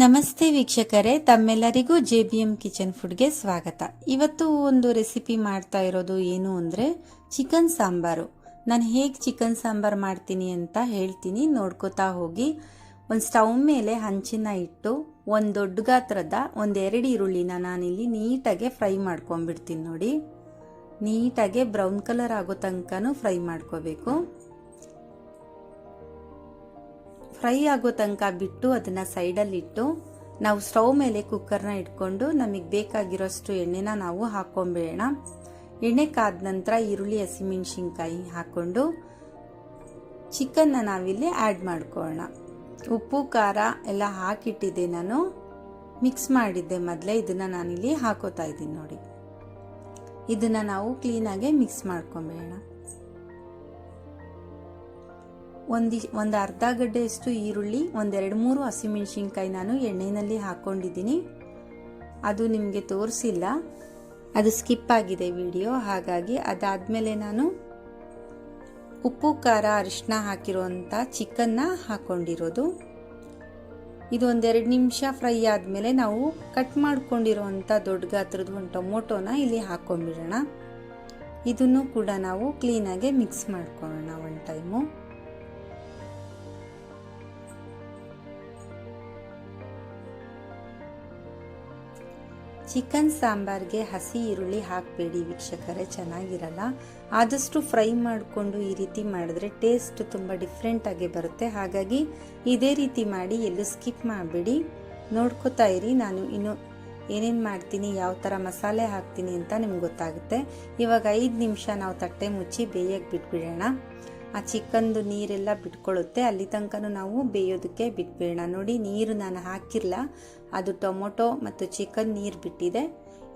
ನಮಸ್ತೆ ವೀಕ್ಷಕರೇ, ತಮ್ಮೆಲ್ಲರಿಗೂ ಜೆ ಬಿ ಎಂ ಕಿಚನ್ ಫುಡ್ಗೆ ಸ್ವಾಗತ. ಇವತ್ತು ಒಂದು ರೆಸಿಪಿ ಮಾಡ್ತಾ ಇರೋದು ಏನು ಅಂದರೆ ಚಿಕನ್ ಸಾಂಬಾರು. ನಾನು ಹೇಗೆ ಚಿಕನ್ ಸಾಂಬಾರು ಮಾಡ್ತೀನಿ ಅಂತ ಹೇಳ್ತೀನಿ. ನೋಡ್ಕೋತಾ ಹೋಗಿ. ಒಂದು ಸ್ಟವ್ ಮೇಲೆ ಹಂಚಿನ ಇಟ್ಟು, ಒಂದು ದೊಡ್ಡ ಗಾತ್ರದ ಒಂದೆರಡು ಈರುಳ್ಳಿನ ನಾನಿಲ್ಲಿ ನೀಟಾಗೆ ಫ್ರೈ ಮಾಡ್ಕೊಂಬಿಡ್ತೀನಿ ನೋಡಿ. ನೀಟಾಗೆ ಬ್ರೌನ್ ಕಲರ್ ಆಗೋ ತನಕನೂ ಫ್ರೈ ಮಾಡ್ಕೋಬೇಕು. ಫ್ರೈ ಆಗೋ ತನಕ ಬಿಟ್ಟು ಅದನ್ನು ಸೈಡಲ್ಲಿಟ್ಟು ನಾವು ಸ್ಟವ್ ಮೇಲೆ ಕುಕ್ಕರ್ನ ಇಟ್ಕೊಂಡು ನಮಗೆ ಬೇಕಾಗಿರೋಷ್ಟು ಎಣ್ಣೆನ ನಾವು ಹಾಕೊಂಬೇಡ ಎಣ್ಣೆ ಕಾದ ನಂತರ ಈರುಳ್ಳಿ, ಹಸಿಮೆಣ್ಸಿನ್ಕಾಯಿ ಹಾಕ್ಕೊಂಡು ಚಿಕನ್ನ ನಾವಿಲ್ಲಿ ಆ್ಯಡ್ ಮಾಡ್ಕೊಳ್ಳೋಣ. ಉಪ್ಪು, ಖಾರ ಎಲ್ಲ ಹಾಕಿಟ್ಟಿದ್ದೆ ನಾನು. ಮಿಕ್ಸ್ ಮಾಡಿದ್ದೆ ಮೊದಲೇ, ಇದನ್ನು ನಾನಿಲ್ಲಿ ಹಾಕೋತಾ ಇದ್ದೀನಿ ನೋಡಿ. ಇದನ್ನು ನಾವು ಕ್ಲೀನಾಗೆ ಮಿಕ್ಸ್ ಮಾಡ್ಕೊಂಬೇಡ ಒಂದಿ, ಒಂದು ಅರ್ಧ ಗಡ್ಡೆಯಷ್ಟು ಈರುಳ್ಳಿ, ಒಂದೆರಡು ಮೂರು ಹಸಿಮೆಣಸಿನ್ಕಾಯಿ ನಾನು ಎಣ್ಣೆಯಲ್ಲಿ ಹಾಕ್ಕೊಂಡಿದ್ದೀನಿ ಅದು ನಿಮಗೆ ತೋರಿಸಿಲ್ಲ. ಅದು ಸ್ಕಿಪ್ ಆಗಿದೆ ವಿಡಿಯೋ, ಹಾಗಾಗಿ ಅದಾದಮೇಲೆ ನಾನು ಉಪ್ಪು, ಖಾರ ಅರಿಶಿನ ಹಾಕಿರುವಂಥ ಚಿಕನ್ನ ಹಾಕ್ಕೊಂಡಿರೋದು ಇದು ಒಂದೆರಡು ನಿಮಿಷ ಫ್ರೈ ಆದಮೇಲೆ ನಾವು ಕಟ್ ಮಾಡ್ಕೊಂಡಿರೋವಂಥ ದೊಡ್ಡ ಗಾತ್ರದ ಒಂದು ಟೊಮೊಟೊನ ಇಲ್ಲಿ ಹಾಕ್ಕೊಂಡ್ಬಿಡೋಣ ಇದನ್ನು ಕೂಡ ನಾವು ಕ್ಲೀನಾಗೆ ಮಿಕ್ಸ್ ಮಾಡ್ಕೊಳ್ಳೋಣ ಒನ್ ಟೈಮು. ಚಿಕನ್ ಸಾಂಬಾರ್ಗೆ ಹಸಿ ಈರುಳ್ಳಿ ಹಾಕಬೇಡಿ ವೀಕ್ಷಕರೇ, ಚೆನ್ನಾಗಿರಲ್ಲ. ಆದಷ್ಟು ಫ್ರೈ ಮಾಡಿಕೊಂಡು ಈ ರೀತಿ ಮಾಡಿದ್ರೆ ಟೇಸ್ಟ್ ತುಂಬ ಡಿಫ್ರೆಂಟಾಗಿ ಬರುತ್ತೆ. ಹಾಗಾಗಿ ಇದೇ ರೀತಿ ಮಾಡಿ ಎಲ್ಲೂ ಸ್ಕಿಪ್ ಮಾಡಬೇಡಿ. ನೋಡ್ಕೋತಾ ಇರಿ, ನಾನು ಇನ್ನು ಏನೇನು ಮಾಡ್ತೀನಿ, ಯಾವ ಥರ ಮಸಾಲೆ ಹಾಕ್ತೀನಿ ಅಂತ ನಿಮ್ಗೆ ಗೊತ್ತಾಗುತ್ತೆ. ಇವಾಗ ಐದು ನಿಮಿಷ ನಾವು ತಟ್ಟೆ ಮುಚ್ಚಿ ಬೇಯಕ್ಕೆ ಬಿಟ್ಬಿಡೋಣ. ಆ ಚಿಕನ್ದು ನೀರೆಲ್ಲ ಬಿಟ್ಕೊಳ್ಳುತ್ತೆ. ಅಲ್ಲಿ ತನಕನೂ ನಾವು ಬೇಯೋದಕ್ಕೆ ಬಿಟ್ಬೇಡ ನೋಡಿ, ನೀರು ನಾನು ಹಾಕಿರಲ್ಲ ಅದು ಟೊಮೊಟೊ ಮತ್ತು ಚಿಕನ್ ನೀರು ಬಿಟ್ಟಿದೆ.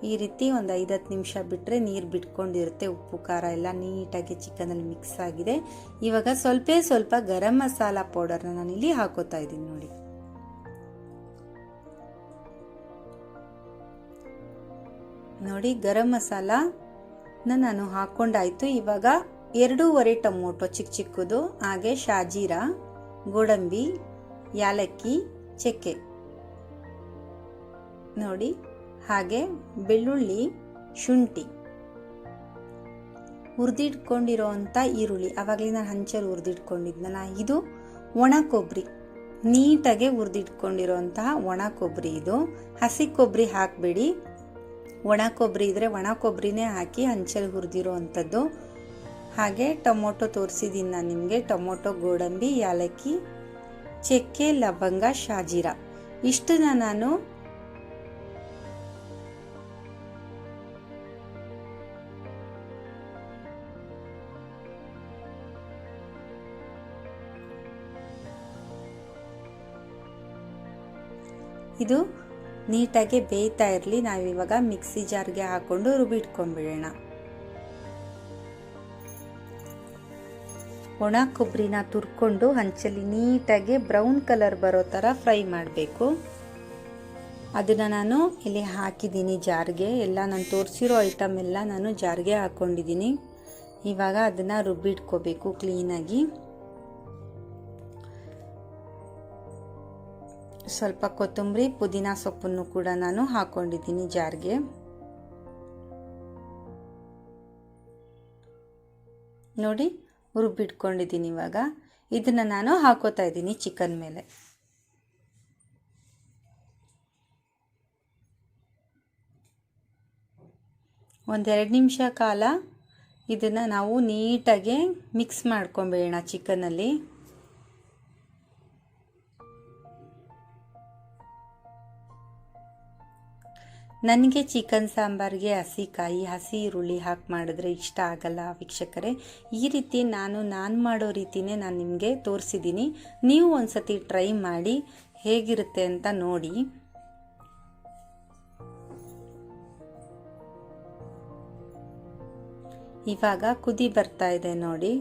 ಈ ರೀತಿ ಒಂದು ಐದತ್ತು ನಿಮಿಷ ಬಿಟ್ಟರೆ ನೀರು ಬಿಟ್ಕೊಂಡಿರುತ್ತೆ. ಉಪ್ಪು, ಖಾರ ಎಲ್ಲ ನೀಟಾಗಿ ಚಿಕನಲ್ಲಿ ಮಿಕ್ಸ್ ಆಗಿದೆ. ಇವಾಗ ಸ್ವಲ್ಪ ಸ್ವಲ್ಪ ಗರಂ ಮಸಾಲ ಪೌಡರ್ನ ಇಲ್ಲಿ ಹಾಕೋತಾ ಇದ್ದೀನಿ ನೋಡಿ. ನೋಡಿ, ಗರಂ ಮಸಾಲನ ನಾನು ಹಾಕ್ಕೊಂಡಾಯಿತು ಇವಾಗ ಎರಡೂವರೆ ಟೊಮೊಟೊ ಚಿಕ್ಕ ಚಿಕ್ಕದು, ಹಾಗೆ ಶಾಜೀರ, ಗೋಡಂಬಿ, ಯಾಲಕ್ಕಿ, ಚಕ್ಕೆ. ನೋಡಿ, ಹಾಗೆ ಬೆಳ್ಳುಳ್ಳಿ, ಶುಂಠಿ. ಹುರಿದಿಟ್ಕೊಂಡಿರೋವಂಥ ಈರುಳ್ಳಿ, ಆವಾಗಲೇ ನಾನು ಹಂಚಲ್ಲಿ ಹುರಿದಿಟ್ಕೊಂಡಿದ್ನಲ್ಲ ಇದು ಒಣ ಕೊಬ್ಬರಿ ನೀಟಾಗಿ ಹುರಿದಿಟ್ಕೊಂಡಿರೋಂತಹ ಒಣ ಕೊಬ್ಬರಿ ಇದು. ಹಸಿ ಕೊಬ್ಬರಿ ಹಾಕಬೇಡಿ. ಒಣ ಕೊಬ್ಬರಿ ಇದ್ದರೆ ಒಣ ಕೊಬ್ಬರಿನೇ ಹಾಕಿ ಹಂಚಲ್ಲಿ ಹುರಿದಿರೋ ಅಂಥದ್ದು ಹಾಗೆ ಟೊಮೊಟೊ ತೋರಿಸಿದ್ದೀನಿ ನಾನು ನಿಮಗೆ. ಟೊಮೊಟೊ, ಗೋಡಂಬಿ, ಯಾಲಕ್ಕಿ, ಚಕ್ಕೆ, ಲವಂಗ, ಶಾಜೀರ. ಇಷ್ಟನ್ನ ನಾನು ಇದು ನೀಟಾಗಿ ಬೇಯ್ತಾ ಇರಲಿ. ನಾವಿವಾಗ ಮಿಕ್ಸಿ ಜಾರ್ಗೆ ಹಾಕ್ಕೊಂಡು ರುಬ್ಬಿಟ್ಕೊಂಡ್ಬಿಡೋಣ. ಒಣ ಕೊಬ್ಬರಿನ ತುರ್ಕೊಂಡು ಹಂಚಲ್ಲಿ ನೀಟಾಗಿ ಬ್ರೌನ್ ಕಲರ್ ಬರೋ ಥರ ಫ್ರೈ ಮಾಡಬೇಕು. ಅದನ್ನು ನಾನು ಇಲ್ಲಿ ಹಾಕಿದ್ದೀನಿ ಜಾರ್ಗೆ. ಎಲ್ಲ ನಾನು ತೋರಿಸಿರೋ ಐಟಮ್ ಎಲ್ಲ ನಾನು ಜಾರ್ಗೆ ಹಾಕ್ಕೊಂಡಿದ್ದೀನಿ ಇವಾಗ ಅದನ್ನು ರುಬ್ಬಿಟ್ಕೋಬೇಕು ಕ್ಲೀನಾಗಿ. ಸ್ವಲ್ಪ ಕೊತ್ತಂಬರಿ, ಪುದೀನ ಸೊಪ್ಪನ್ನು ಕೂಡ ನಾನು ಹಾಕ್ಕೊಂಡಿದ್ದೀನಿ ಜಾರ್ಗೆ. ನೋಡಿ ರುಬ್ಬಿಟ್ಕೊಂಡಿದ್ದೀನಿ ಇವಾಗ. ಇದನ್ನು ನಾನು ಹಾಕೋತಾ ಇದ್ದೀನಿ ಚಿಕನ್ ಮೇಲೆ. ಒಂದೆರಡು ನಿಮಿಷ ಕಾಲ ಇದನ್ನು ನಾವು ನೀಟಾಗಿ ಮಿಕ್ಸ್ ಮಾಡ್ಕೊಂಬೇಡೋಣ ಚಿಕನಲ್ಲಿ. ನನಗೆ ಚಿಕನ್ ಸಾಂಬಾರಿಗೆ ಹಸಿಕಾಯಿ, ಹಸಿ ಈರುಳ್ಳಿ ಹಾಕಿ ಮಾಡಿದ್ರೆ ಇಷ್ಟ ಆಗಲ್ಲ ವೀಕ್ಷಕರೇ. ಈ ರೀತಿ ನಾನು ನಾನು ಮಾಡೋ ರೀತಿನೇ ನಾನು ನಿಮಗೆ ತೋರಿಸಿದ್ದೀನಿ ನೀವು ಒಂದ್ಸತಿ ಟ್ರೈ ಮಾಡಿ ಹೇಗಿರುತ್ತೆ ಅಂತ ನೋಡಿ. ಇವಾಗ ಕುದಿ ಬರ್ತಾ ಇದೆ ನೋಡಿ.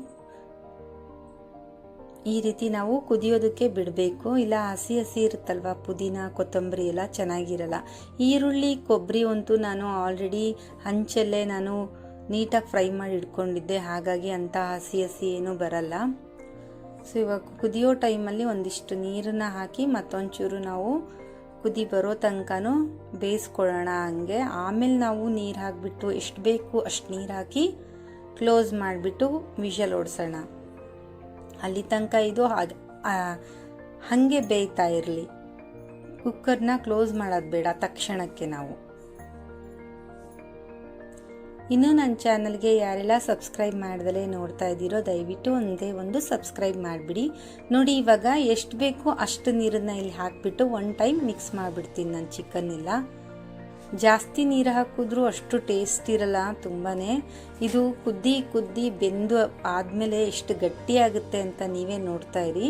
ಈ ರೀತಿ ನಾವು ಕುದಿಯೋದಕ್ಕೆ ಬಿಡಬೇಕು. ಇಲ್ಲ ಹಸಿ ಹಸಿ ಇರುತ್ತಲ್ವ? ಪುದೀನ, ಕೊತ್ತಂಬರಿ ಎಲ್ಲ ಚೆನ್ನಾಗಿರಲ್ಲ. ಈರುಳ್ಳಿ, ಕೊಬ್ಬರಿ ಅಂತೂ ನಾನು ಆಲ್ರೆಡಿ ಹಂಚಲ್ಲೇ ನಾನು ನೀಟಾಗಿ ಫ್ರೈ ಮಾಡಿ ಇಟ್ಕೊಂಡಿದ್ದೆ. ಹಾಗಾಗಿ ಅಂಥ ಹಸಿ ಹಸಿ ಏನೂ ಬರಲ್ಲ. ಸೊ ಇವಾಗ ಕುದಿಯೋ ಟೈಮಲ್ಲಿ ಒಂದಿಷ್ಟು ನೀರನ್ನು ಹಾಕಿ ಮತ್ತೊಂಚೂರು ನಾವು ಕುದಿ ಬರೋ ತನಕನೂ ಬೇಯಿಸ್ಕೊಳ್ಳೋಣ ಹಂಗೆ. ಆಮೇಲೆ ನಾವು ನೀರು ಹಾಕಿಬಿಟ್ಟು, ಎಷ್ಟು ಬೇಕು ಅಷ್ಟು ನೀರು ಹಾಕಿ ಕ್ಲೋಸ್ ಮಾಡಿಬಿಟ್ಟು ವಿಷಲ್ ಓಡಿಸೋಣ. ಅಲ್ಲಿ ತನಕ ಇದು ಹಾಗೆ. ಹಾಗೆ ಬೇಯ್ತಾ ಇರಲಿ. ಕುಕ್ಕರ್ನ ಕ್ಲೋಸ್ ಮಾಡೋದು ಬೇಡ ತಕ್ಷಣಕ್ಕೆ ನಾವು. ಇನ್ನೂ ನನ್ನ ಚಾನಲ್ಗೆ ಯಾರೆಲ್ಲ ಸಬ್ಸ್ಕ್ರೈಬ್ ಮಾಡ್ದಲೇ ನೋಡ್ತಾ ಇದ್ದೀರೋ ದಯವಿಟ್ಟು ಒಂದೇ ಒಂದು ಸಬ್ಸ್ಕ್ರೈಬ್ ಮಾಡಿಬಿಡಿ. ನೋಡಿ, ಇವಾಗ ಎಷ್ಟು ಬೇಕೋ ಅಷ್ಟು ನೀರನ್ನು ಇಲ್ಲಿ ಹಾಕಿಬಿಟ್ಟು ಒನ್ ಟೈಮ್ ಮಿಕ್ಸ್ ಮಾಡಿಬಿಡ್ತೀನಿ ನಾನು ಚಿಕನ್ ಎಲ್ಲ. ಜಾಸ್ತಿ ನೀರು ಹಾಕಿದ್ರೂ ಅಷ್ಟು ಟೇಸ್ಟ್ ಇರಲ್ಲ ತುಂಬಾ ಇದು ಕುದ್ದಿ ಕುದ್ದಿ ಬೆಂದು ಆದಮೇಲೆ ಎಷ್ಟು ಗಟ್ಟಿಯಾಗುತ್ತೆ ಅಂತ ನೀವೇ ನೋಡ್ತಾ ಇರಿ.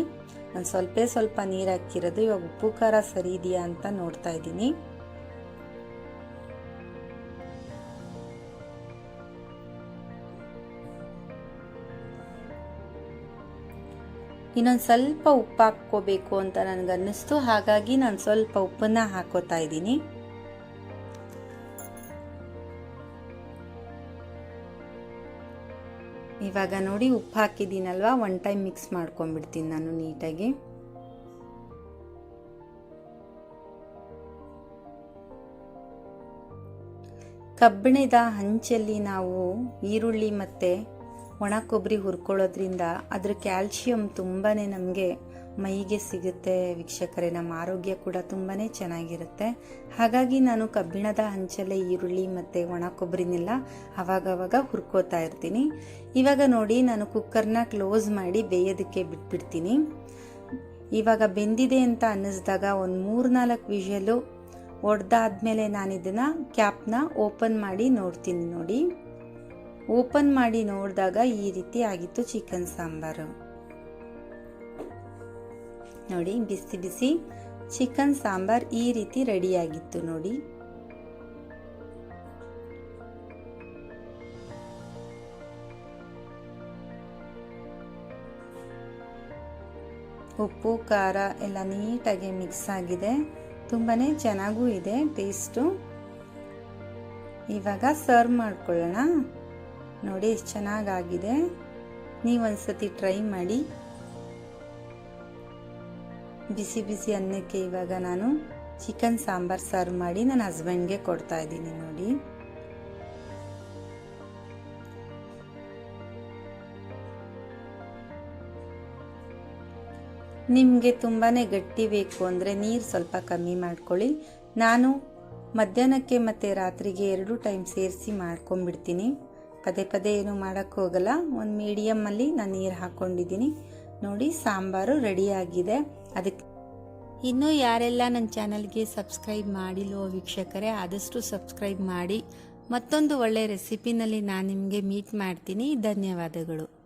ನಾನು ಸ್ವಲ್ಪ ಸ್ವಲ್ಪ ನೀರು ಹಾಕಿರೋದು, ಇವಾಗ ಉಪ್ಪು ಖಾರ ಸರಿ ಇದೆಯಾ ಅಂತ ನೋಡ್ತಾ ಇದ್ದೀನಿ. ಇನ್ನೊಂದು ಸ್ವಲ್ಪ ಉಪ್ಪು ಹಾಕ್ಕೋಬೇಕು ಅಂತ ನನಗನ್ನಿಸ್ತು, ಹಾಗಾಗಿ ನಾನು ಸ್ವಲ್ಪ ಉಪ್ಪನ್ನ ಹಾಕೋತಾ ಇದ್ದೀನಿ. ಇವಾಗ ನೋಡಿ ಉಪ್ಪು ಹಾಕಿದ್ದೀನಲ್ವ? ಒನ್ ಟೈಮ್ ಮಿಕ್ಸ್ ಮಾಡ್ಕೊಂಡ್ಬಿಡ್ತೀನಿ ನಾನು ನೀಟಾಗಿ. ಕಬ್ಬಿಣದ ಹಂಚಲ್ಲಿ ನಾವು ಈರುಳ್ಳಿ ಮತ್ತು ಒಣ ಕೊಬ್ಬರಿ ಹುರ್ಕೊಳ್ಳೋದ್ರಿಂದ ಅದರ ಕ್ಯಾಲ್ಶಿಯಂ ತುಂಬಾ ನಮಗೆ ಮೈಗೆ ಸಿಗುತ್ತೆ, ವೀಕ್ಷಕರೇ. ನಮ್ಮ ಆರೋಗ್ಯ ಕೂಡ ತುಂಬಾ ಚೆನ್ನಾಗಿರುತ್ತೆ. ಹಾಗಾಗಿ ನಾನು ಕಬ್ಬಿಣದ ಹಂಚಲ್ಲೇ ಈರುಳ್ಳಿ ಮತ್ತು ಒಣ ಕೊಬ್ಬರಿನೆಲ್ಲ ಅವಾಗವಾಗ ಹುರ್ಕೋತಾ ಇರ್ತೀನಿ. ಇವಾಗ ನೋಡಿ, ನಾನು ಕುಕ್ಕರ್ನ ಕ್ಲೋಸ್ ಮಾಡಿ ಬೇಯೋದಕ್ಕೆ ಬಿಟ್ಬಿಡ್ತೀನಿ. ಇವಾಗ ಬೆಂದಿದೆ ಅಂತ ಅನ್ನಿಸ್ದಾಗ ಒಂದು ಮೂರು ನಾಲ್ಕು ವಿಷಲು ಒಡೆದಾದ್ಮೇಲೆ ನಾನು ಇದನ್ನು ಕ್ಯಾಪ್ನ ಓಪನ್ ಮಾಡಿ ನೋಡ್ತೀನಿ ನೋಡಿ. ಓಪನ್ ಮಾಡಿ ನೋಡಿದಾಗ ಈ ರೀತಿ ಆಗಿತ್ತು ಚಿಕನ್ ಸಾಂಬಾರು. ನೋಡಿ, ಬಿಸಿ ಬಿಸಿ ಚಿಕನ್ ಸಾಂಬಾರ್ ಈ ರೀತಿ ರೆಡಿಯಾಗಿತ್ತು ನೋಡಿ. ಉಪ್ಪು, ಖಾರ ಎಲ್ಲ ನೀಟಾಗಿ ಮಿಕ್ಸ್ ಆಗಿದೆ. ತುಂಬಾ ಚೆನ್ನಾಗೂ ಇದೆ ಟೇಸ್ಟು. ಇವಾಗ ಸರ್ವ್ ಮಾಡ್ಕೊಳ್ಳೋಣ. ನೋಡಿ ಎಷ್ಟು ಚೆನ್ನಾಗಾಗಿದೆ. ನೀವು ಒಂದ್ಸತಿ ಟ್ರೈ ಮಾಡಿ. ಬಿಸಿ ಬಿಸಿ ಅನ್ನಕ್ಕೆ ಇವಾಗ ನಾನು ಚಿಕನ್ ಸಾಂಬಾರ್ ಸರ್ವ್ ಮಾಡಿ ನನ್ನ ಹಸ್ಬೆಂಡ್ಗೆ ಕೊಡ್ತಾ ಇದ್ದೀನಿ ನೋಡಿ. ನಿಮಗೆ ತುಂಬಾ ಗಟ್ಟಿ ಬೇಕು ಅಂದರೆ ನೀರು ಸ್ವಲ್ಪ ಕಮ್ಮಿ ಮಾಡ್ಕೊಳ್ಳಿ. ನಾನು ಮಧ್ಯಾಹ್ನಕ್ಕೆ ಮತ್ತು ರಾತ್ರಿಗೆ ಎರಡು ಟೈಮ್ ಸೇರಿಸಿ ಮಾಡ್ಕೊಂಬಿಡ್ತೀನಿ ಪದೇ ಪದೇ ಏನು ಮಾಡೋಕ್ಕೋಗಲ್ಲ ಒಂದು ಮೀಡಿಯಮ್ಮಲ್ಲಿ ನಾನು ನೀರು ಹಾಕ್ಕೊಂಡಿದ್ದೀನಿ ನೋಡಿ, ಸಾಂಬಾರು ರೆಡಿಯಾಗಿದೆ ಅದಕ್ಕೆ ಇನ್ನೂ ಯಾರೆಲ್ಲ ನನ್ನ ಚಾನಲ್ಗೆ ಸಬ್ಸ್ಕ್ರೈಬ್ ಮಾಡಿಲ್ವೋ ವೀಕ್ಷಕರೇ, ಆದಷ್ಟು ಸಬ್ಸ್ಕ್ರೈಬ್ ಮಾಡಿ. ಮತ್ತೊಂದು ಒಳ್ಳೆಯ ರೆಸಿಪಿನಲ್ಲಿ ನಾನು ನಿಮಗೆ ಮೀಟ್ ಮಾಡ್ತೀನಿ. ಧನ್ಯವಾದಗಳು.